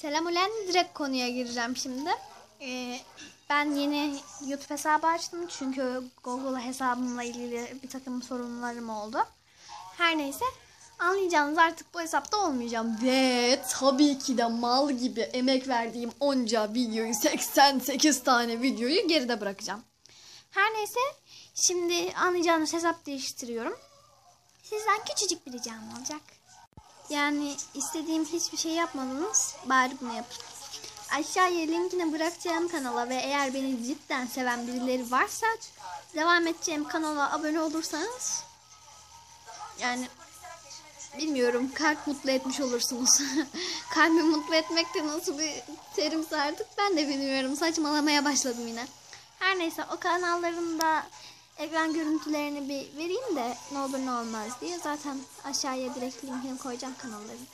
Selam ulen direkt konuya gireceğim şimdi. Ee, ben yeni YouTube hesabı açtım çünkü Google hesabımla ilgili bir takım sorunlarım oldu. Her neyse anlayacağınız artık bu hesapta olmayacağım. Ve tabii ki de mal gibi emek verdiğim onca videoyu 88 tane videoyu geride bırakacağım. Her neyse şimdi anlayacağınız hesap değiştiriyorum. Sizden küçücük bir ricam olacak. Yani istediğim hiçbir şey yapmadınız. Bari bunu yapın. Aşağıya linkini bırakacağım kanala ve eğer beni cidden seven birileri varsa devam edeceğim kanala abone olursanız yani bilmiyorum kalp mutlu etmiş olursunuz. Kalbi mutlu etmek de nasıl bir terimse artık ben de bilmiyorum. Saçmalamaya başladım yine. Her neyse o kanallarında ekran görüntülerini bir vereyim de ne olur ne olmaz diye. Zaten aşağıya direkt linkini koyacağım kanalların.